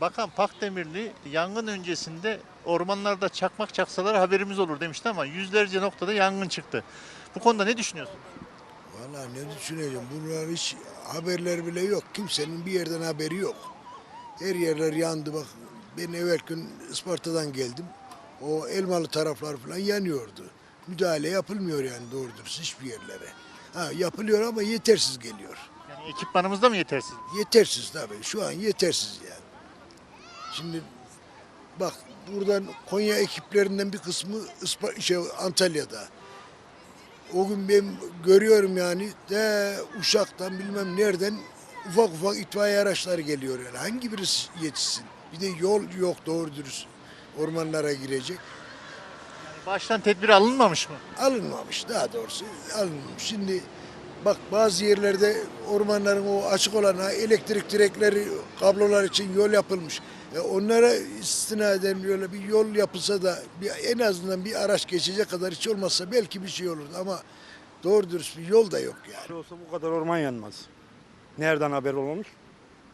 Bakan Pakdemirli yangın öncesinde ormanlarda çakmak çaksalar haberimiz olur demişti ama yüzlerce noktada yangın çıktı. Bu konuda ne düşünüyorsun? Vallahi ne düşüneceğim? Bunlar hiç haberler bile yok. Kimsenin bir yerden haberi yok. Her yerler yandı bak. Ben evvel gün Isparta'dan geldim. O elmalı taraflar falan yanıyordu. Müdahale yapılmıyor yani doğru dürüst hiçbir yerlere. Ha, yapılıyor ama yetersiz geliyor. Yani ekipmanımız da mı yetersiz? Yetersiz tabii. Şu an yetersiz yani. Şimdi bak buradan Konya ekiplerinden bir kısmı Ispa- şey, Antalya'da. O gün ben görüyorum yani de Uşak'tan bilmem nereden ufak ufak itfaiye araçları geliyor yani. Hangi birisi yetişsin? Bir de yol yok doğru dürüst ormanlara girecek. Baştan tedbir alınmamış mı? Alınmamış daha doğrusu alınmamış. Şimdi bak bazı yerlerde ormanların o açık olana elektrik direkleri kablolar için yol yapılmış. E onlara istinaden böyle bir yol yapılsa da bir, en azından bir araç geçecek kadar hiç olmazsa belki bir şey olur ama doğru dürüst bir yol da yok yani. Olsa bu kadar orman yanmaz. Nereden haber olmuş?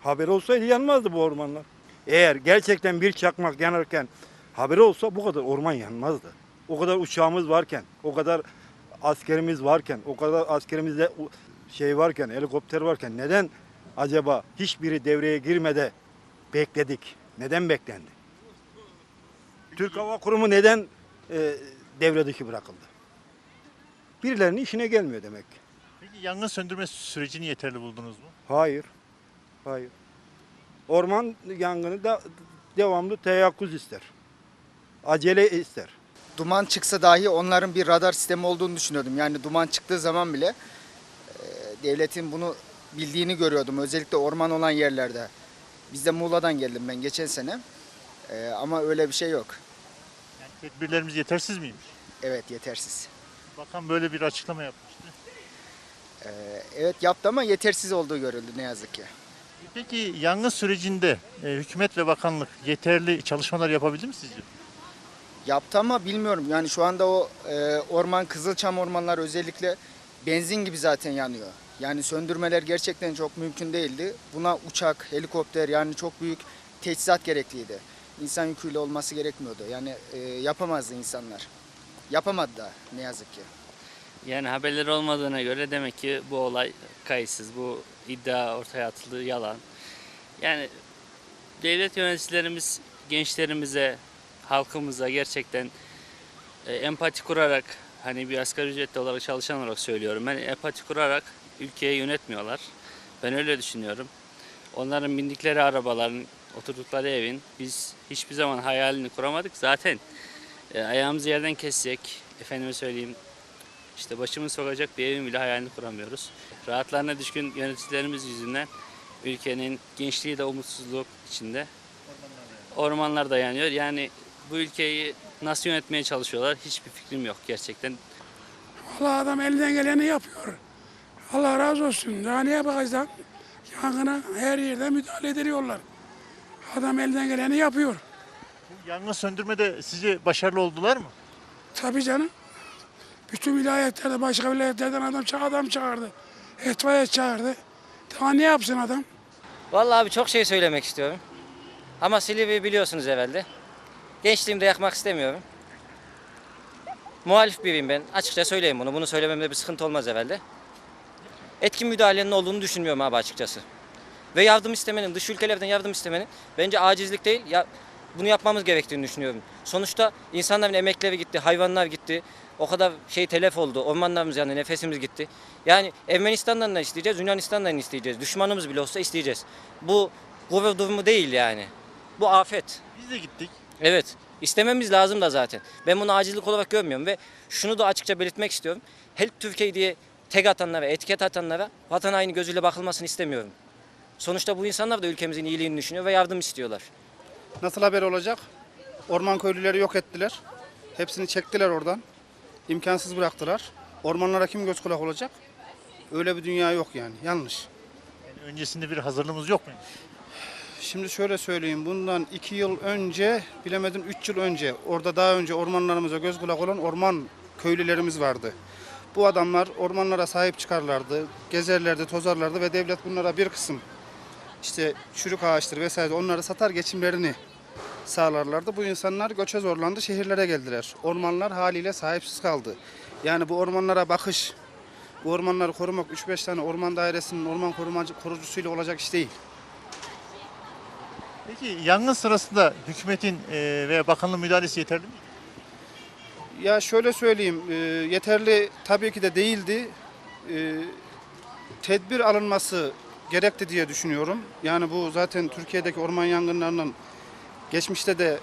Haber olsaydı yanmazdı bu ormanlar. Eğer gerçekten bir çakmak yanarken haberi olsa bu kadar orman yanmazdı. O kadar uçağımız varken, o kadar askerimiz varken, o kadar askerimizde şey varken, helikopter varken neden acaba hiçbiri devreye girmede bekledik? Neden beklendi? Türk Hava Kurumu neden e, devre dışı bırakıldı? Birilerinin işine gelmiyor demek ki. Peki yangın söndürme sürecini yeterli buldunuz mu? Hayır. Hayır. Orman yangını da devamlı teyakkuz ister. Acele ister. duman çıksa dahi onların bir radar sistemi olduğunu düşünüyordum. Yani duman çıktığı zaman bile e, devletin bunu bildiğini görüyordum. Özellikle orman olan yerlerde. Biz de Muğla'dan geldim ben geçen sene. E, ama öyle bir şey yok. Yani tedbirlerimiz yetersiz miymiş? Evet yetersiz. Bakan böyle bir açıklama yapmıştı. E, evet yaptı ama yetersiz olduğu görüldü ne yazık ki. Peki yangın sürecinde e, hükümet ve bakanlık yeterli çalışmalar yapabildi mi sizce? Yaptı ama bilmiyorum. Yani şu anda o e, orman, Kızılçam ormanlar özellikle benzin gibi zaten yanıyor. Yani söndürmeler gerçekten çok mümkün değildi. Buna uçak, helikopter yani çok büyük teçhizat gerekliydi. İnsan yüküyle olması gerekmiyordu. Yani e, yapamazdı insanlar. Yapamadı da ne yazık ki. Yani haberleri olmadığına göre demek ki bu olay kayıtsız, bu iddia ortaya atıldığı yalan. Yani devlet yöneticilerimiz gençlerimize, halkımıza gerçekten e, empati kurarak, hani bir asgari ücretli olarak çalışan olarak söylüyorum. Ben empati kurarak ülkeyi yönetmiyorlar. Ben öyle düşünüyorum. Onların bindikleri arabaların, oturdukları evin biz hiçbir zaman hayalini kuramadık. Zaten e, ayağımızı yerden kessek, efendime söyleyeyim, işte başımı sokacak bir evin bile hayalini kuramıyoruz. Rahatlarına düşkün yöneticilerimiz yüzünden ülkenin gençliği de umutsuzluk içinde. Ormanlar da yanıyor. Yani bu ülkeyi nasıl yönetmeye çalışıyorlar hiçbir fikrim yok gerçekten. Valla adam elinden geleni yapıyor. Allah razı olsun. Daha ne yapacağız? Yangına her yerde müdahale ediliyorlar. Adam elinden geleni yapıyor. Bu yangın söndürmede sizce başarılı oldular mı? Tabii canım. Bütün vilayetlerde, başka vilayetlerden adam, ça- adam çağırdı. Etfaiye çağırdı. Daha ne yapsın adam? Vallahi abi çok şey söylemek istiyorum. Ama Silivri biliyorsunuz evvelde. Gençliğimde yakmak istemiyorum. Muhalif biriyim ben. Açıkça söyleyeyim bunu. Bunu söylememde bir sıkıntı olmaz evvelde. Etkin müdahalenin olduğunu düşünmüyorum abi açıkçası. Ve yardım istemenin, dış ülkelerden yardım istemenin bence acizlik değil, ya bunu yapmamız gerektiğini düşünüyorum. Sonuçta insanların emekleri gitti, hayvanlar gitti. O kadar şey telef oldu, ormanlarımız yandı, nefesimiz gitti. Yani Ermenistan'dan da isteyeceğiz, Yunanistan'dan da isteyeceğiz. Düşmanımız bile olsa isteyeceğiz. Bu gurur durumu değil yani. Bu afet. Biz de gittik. Evet. istememiz lazım da zaten. Ben bunu acillik olarak görmüyorum ve şunu da açıkça belirtmek istiyorum. Help Türkiye diye tek atanlara, etiket atanlara vatan haini gözüyle bakılmasını istemiyorum. Sonuçta bu insanlar da ülkemizin iyiliğini düşünüyor ve yardım istiyorlar. Nasıl haber olacak? Orman köylüleri yok ettiler. Hepsini çektiler oradan. İmkansız bıraktılar. Ormanlara kim göz kulak olacak? Öyle bir dünya yok yani. Yanlış. Yani öncesinde bir hazırlığımız yok mu? Şimdi şöyle söyleyeyim. Bundan iki yıl önce, bilemedim üç yıl önce, orada daha önce ormanlarımıza göz kulak olan orman köylülerimiz vardı. Bu adamlar ormanlara sahip çıkarlardı, gezerlerdi, tozarlardı ve devlet bunlara bir kısım işte çürük ağaçtır vesaire onları satar geçimlerini sağlarlardı. Bu insanlar göçe zorlandı, şehirlere geldiler. Ormanlar haliyle sahipsiz kaldı. Yani bu ormanlara bakış, bu ormanları korumak 3-5 tane orman dairesinin orman korumacı, korucusuyla olacak iş değil. Peki yangın sırasında hükümetin veya bakanlığın müdahalesi yeterli mi? Ya şöyle söyleyeyim, e, yeterli tabii ki de değildi. E, tedbir alınması gerekti diye düşünüyorum. Yani bu zaten Türkiye'deki orman yangınlarının geçmişte de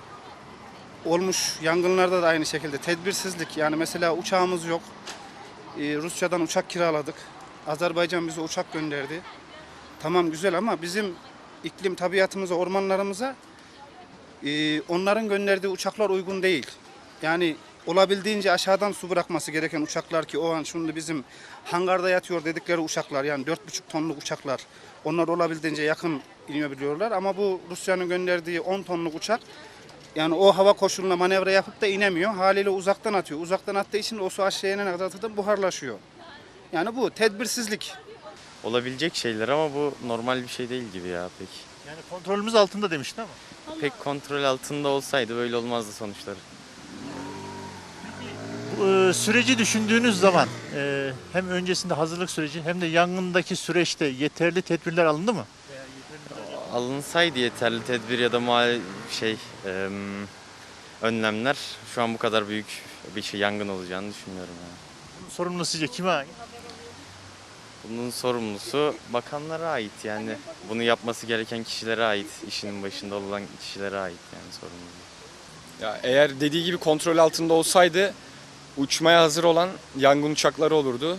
olmuş yangınlarda da aynı şekilde tedbirsizlik. Yani mesela uçağımız yok. E, Rusya'dan uçak kiraladık. Azerbaycan bize uçak gönderdi. Tamam güzel ama bizim iklim tabiatımıza, ormanlarımıza e, onların gönderdiği uçaklar uygun değil. Yani olabildiğince aşağıdan su bırakması gereken uçaklar ki o an şimdi bizim hangarda yatıyor dedikleri uçaklar yani 4,5 tonluk uçaklar onlar olabildiğince yakın inebiliyorlar ama bu Rusya'nın gönderdiği 10 tonluk uçak yani o hava koşuluna manevra yapıp da inemiyor. Haliyle uzaktan atıyor. Uzaktan attığı için o su aşağıya inene kadar zaten buharlaşıyor. Yani bu tedbirsizlik. Olabilecek şeyler ama bu normal bir şey değil gibi ya pek. Yani kontrolümüz altında demiştin ama. Pek kontrol altında olsaydı böyle olmazdı sonuçları. E, süreci düşündüğünüz zaman e, hem öncesinde hazırlık süreci hem de yangındaki süreçte yeterli tedbirler alındı mı? Alınsaydı yeterli tedbir ya da mal şey em, önlemler şu an bu kadar büyük bir şey yangın olacağını düşünmüyorum yani. Bunun sorumlusu sizce kime ait? Bunun sorumlusu bakanlara ait yani. Bunu yapması gereken kişilere ait, işinin başında olan kişilere ait yani sorumluluğu. Ya eğer dediği gibi kontrol altında olsaydı uçmaya hazır olan yangın uçakları olurdu.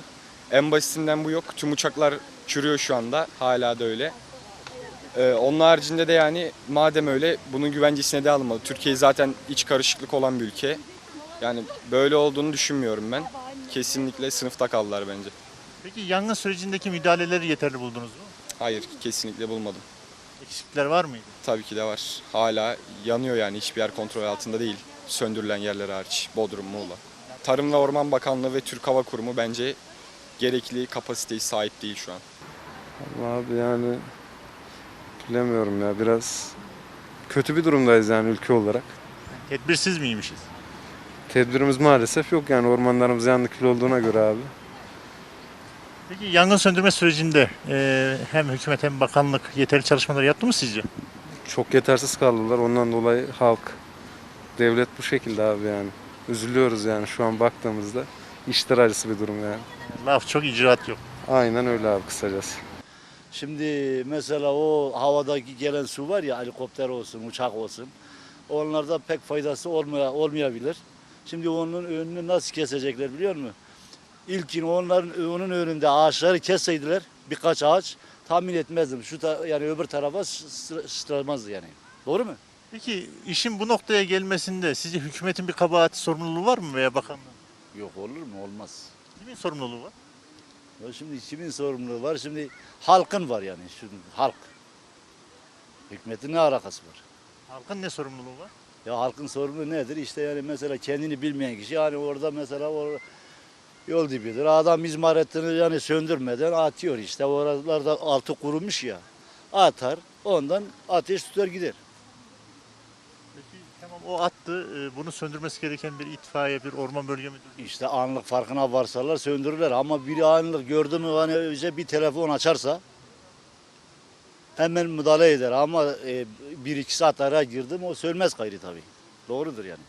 En basitinden bu yok. Tüm uçaklar çürüyor şu anda. Hala da öyle. Ee, onun haricinde de yani madem öyle bunun güvencesine de alınmalı. Türkiye zaten iç karışıklık olan bir ülke. Yani böyle olduğunu düşünmüyorum ben. Kesinlikle sınıfta kaldılar bence. Peki yangın sürecindeki müdahaleleri yeterli buldunuz mu? Hayır kesinlikle bulmadım. Eksiklikler var mıydı? Tabii ki de var. Hala yanıyor yani hiçbir yer kontrol altında değil. Söndürülen yerler hariç. Bodrum, Muğla. Tarım ve Orman Bakanlığı ve Türk Hava Kurumu bence gerekli kapasiteye sahip değil şu an. Abi yani bilemiyorum ya biraz kötü bir durumdayız yani ülke olarak. Tedbirsiz miymişiz? Tedbirimiz maalesef yok yani ormanlarımız yandı kül olduğuna göre abi. Peki yangın söndürme sürecinde e, hem hükümet hem bakanlık yeterli çalışmalar yaptı mı sizce? Çok yetersiz kaldılar ondan dolayı halk, devlet bu şekilde abi yani. Üzülüyoruz yani şu an baktığımızda. İşler acısı bir durum yani. Laf çok icraat yok. Aynen öyle abi kısacası. Şimdi mesela o havadaki gelen su var ya helikopter olsun, uçak olsun. Onlarda pek faydası olmaya, olmayabilir. Şimdi onun önünü nasıl kesecekler biliyor musun? İlkin onların onun önünde ağaçları kesseydiler birkaç ağaç tahmin etmezdim. Şu ta, yani öbür tarafa sı- sıçramazdı yani. Doğru mu? Peki işin bu noktaya gelmesinde sizce hükümetin bir kabahati sorumluluğu var mı veya bakanlığın? Yok olur mu? Olmaz. Kimin sorumluluğu var? Ya şimdi kimin sorumluluğu var? Şimdi halkın var yani. Şimdi halk. Hükümetin ne alakası var? Halkın ne sorumluluğu var? Ya halkın sorunu nedir? İşte yani mesela kendini bilmeyen kişi hani orada mesela o yol dibidir. Adam izmaretini yani söndürmeden atıyor işte. Oralarda altı kurumuş ya. Atar. Ondan ateş tutar gider. O attı. e, Bunu söndürmesi gereken bir itfaiye, bir orman bölge müdürlüğü. İşte anlık farkına varsalar söndürürler. Ama biri anlık gördü mü hani bize bir telefon açarsa hemen müdahale eder. Ama e, bir iki saat araya girdi mi o sönmez gayrı tabii. Doğrudur yani.